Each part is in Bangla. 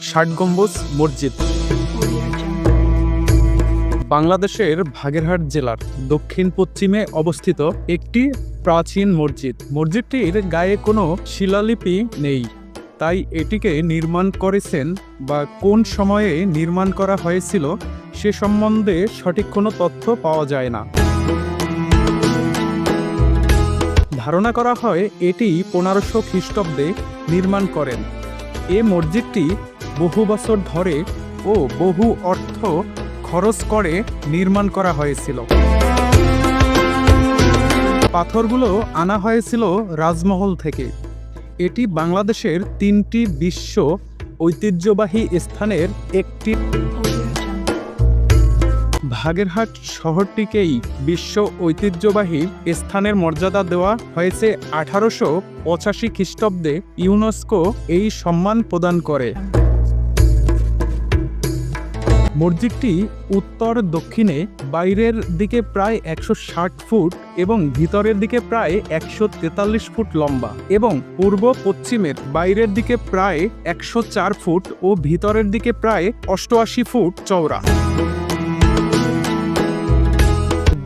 ষাট গম্বুজ, মসজিদ। বাংলাদেশের ভাগেরহাট জেলার দক্ষিণ পশ্চিমে অবস্থিত একটি প্রাচীন মসজিদ। মসজিদটির গায়ে কোনো শিলালিপি নেই। তাই এটিকে নির্মাণ করেছেন বা কোন সময়ে নির্মাণ করা হয়েছিল সে সম্বন্ধে সঠিক কোনো তথ্য পাওয়া যায় না। ধারণা করা হয় এটি পনেরোশো খ্রিস্টাব্দে নির্মাণ করেন। এ মসজিদটি বহু বছর ধরে ও বহু অর্থ খরচ করে নির্মাণ করা হয়েছিল। পাথরগুলো আনা হয়েছিল রাজমহল থেকে। এটি বাংলাদেশের তিনটি বিশ্ব ঐতিহ্যবাহী স্থানের একটি ভাগেরহাট শহরটিকেই বিশ্ব ঐতিহ্যবাহী স্থানের মর্যাদা দেওয়া হয়েছে আঠারোশো পঁচাশি খ্রিস্টাব্দে ইউনেস্কো এই সম্মান প্রদান করে। মসজিদটি উত্তর দক্ষিণে, বাইরের দিকে প্রায় একশো ষাট ফুট এবং ভিতরের দিকে প্রায় একশো তেতাল্লিশ ফুট লম্বা এবং পূর্ব পশ্চিমের বাইরের দিকে প্রায় একশো চার ফুট ও ভিতরের দিকে প্রায় অষ্টআশি ফুট চওড়া।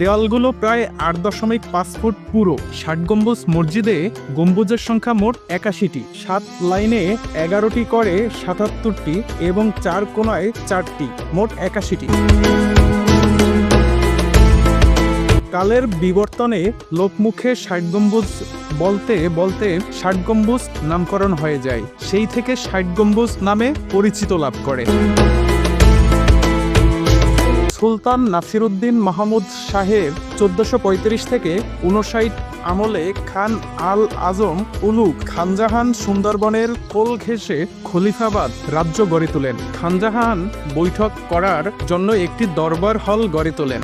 দেওয়ালগুলো প্রায় আট দশমিক পাঁচ ফুট পুরো। ষাট গম্বুজ মসজিদে গম্বুজের সংখ্যা মোট একাশিটি। সাত লাইনে এগারোটি করে সাতাত্তরটি এবং চার কোনায় চারটি। মোট একাশিটি। কালের বিবর্তনে লোকমুখে ষাট গম্বুজ বলতে বলতে ষাট গম্বুজ নামকরণ হয়ে যায়। সেই থেকে ষাট গম্বুজ নামে পরিচিত লাভ করে। সুলতান নাসিরুদ্দিন মাহমুদ শাহের চোদ্দশো থেকে উনষাট আমলে খান আল আজম উলুক খানজাহান সুন্দরবনের কোল ঘেঁষে খলিফাবাদ রাজ্য গড়ে তোলেন। খানজাহান বৈঠক করার জন্য একটি দরবার হল গড়ে তোলেন।